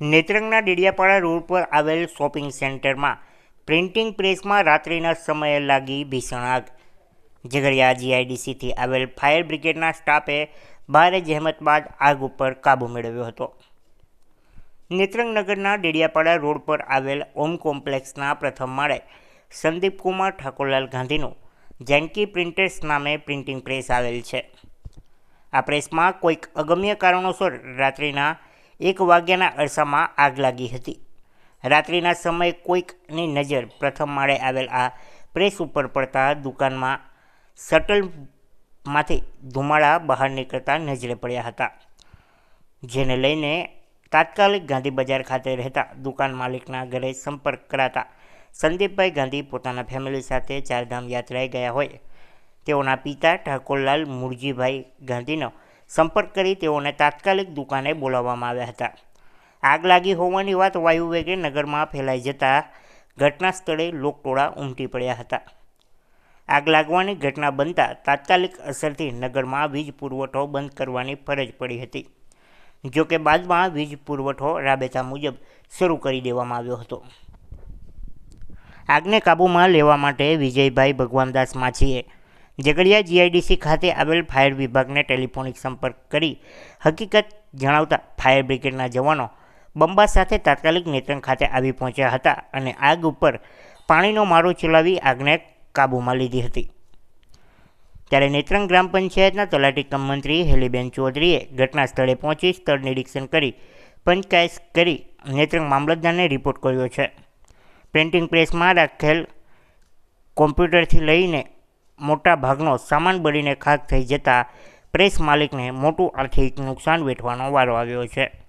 નેત્રંગના Dediapada road પર આવેલ shopping સેન્ટરમાં પ્રિન્ટિંગ પ્રેસમાં રાત્રિના સમયે લાગી ભીષણ આગ. ઝઘડિયા જીઆઈડીસીથી આવેલ ફાયર બ્રિગેડના સ્ટાફે ભારે જહેમત બાદ આગ ઉપર કાબૂ મેળવ્યો હતો. નેત્રંગ નગરના ડેડિયાપાડા રોડ પર આવેલ ઓમ કોમ્પ્લેક્સના પ્રથમ માળે સંદીપ કુમાર ઠાકોરલાલ ગાંધીનું જેન્કી પ્રિન્ટર્સ નામે પ્રિન્ટિંગ પ્રેસ આવેલ છે. આ પ્રેસમાં કોઈક અગમ્ય કારણોસર રાત્રિના એક વાગ્યાના અરસામાં આગ લાગી હતી. રાત્રિના સમયે કોઈકની નજર પ્રથમ માળે આવેલ આ પ્રેસ ઉપર પડતા દુકાનમાં શટલમાંથી ધુમાડા બહાર નીકળતા નજરે પડ્યા હતા. જેને લઈને તાત્કાલિક ગાંધી બજાર ખાતે રહેતા દુકાન માલિકના ઘરે સંપર્ક કરાતા સંદીપભાઈ ગાંધી પોતાના ફેમિલી સાથે ચારધામ યાત્રાએ ગયા હોય. તેઓના પિતા ઠાકોરલાલ મુરજીભાઈ ગાંધીનો સંપર્ક કરી તેઓને તાત્કાલિક દુકાને બોલાવવામાં આવ્યા હતા. આગ લાગી હોવાની વાત વાયુવેગે નગરમાં ફેલાઈ જતા ઘટના સ્થળે લોકટોળા ઉમટી પડ્યા હતા. આગ લાગવાની ઘટના બનતા તાત્કાલિક અસરથી નગરમાં વીજ પુરવઠો બંધ કરવાની ફરજ પડી હતી. જો કે બાદમાં વીજ પુરવઠો રાબેતા મુજબ શરૂ કરી દેવામાં આવ્યો હતો. આગને કાબૂમાં લેવા માટે વિજયભાઈ ભગવાનદાસ માછીએ ઝઘડિયા જીઆઈડીસી ખાતે આવેલ ફાયર વિભાગને ટેલિફોનિક સંપર્ક કરી હકીકત જણાવતા ફાયર બ્રિગેડના જવાનો બંબા સાથે તાત્કાલિક નેત્રંગ ખાતે આવી પહોંચ્યા હતા અને આગ ઉપર પાણીનો મારો ચલાવી આગને કાબૂમાં લીધી હતી. ત્યારે નેત્રંગ ગ્રામ પંચાયતના તલાટી કમ મંત્રી હેલીબેન ચૌધરીએ ઘટના સ્થળે પહોંચી સ્થળ નિરીક્ષણ કરી પંચકાયત કરી નેત્રંગ મામલતદારને રિપોર્ટ કર્યો છે. પ્રિન્ટિંગ પ્રેસમાં રાખેલ કોમ્પ્યુટરથી લઈને મોટા ભાગનો સામાન બળીને ખાક થઈ જતાં પ્રેસ માલિકને મોટું આર્થિક નુકસાન વેઠવાનો વારો આવ્યો છે.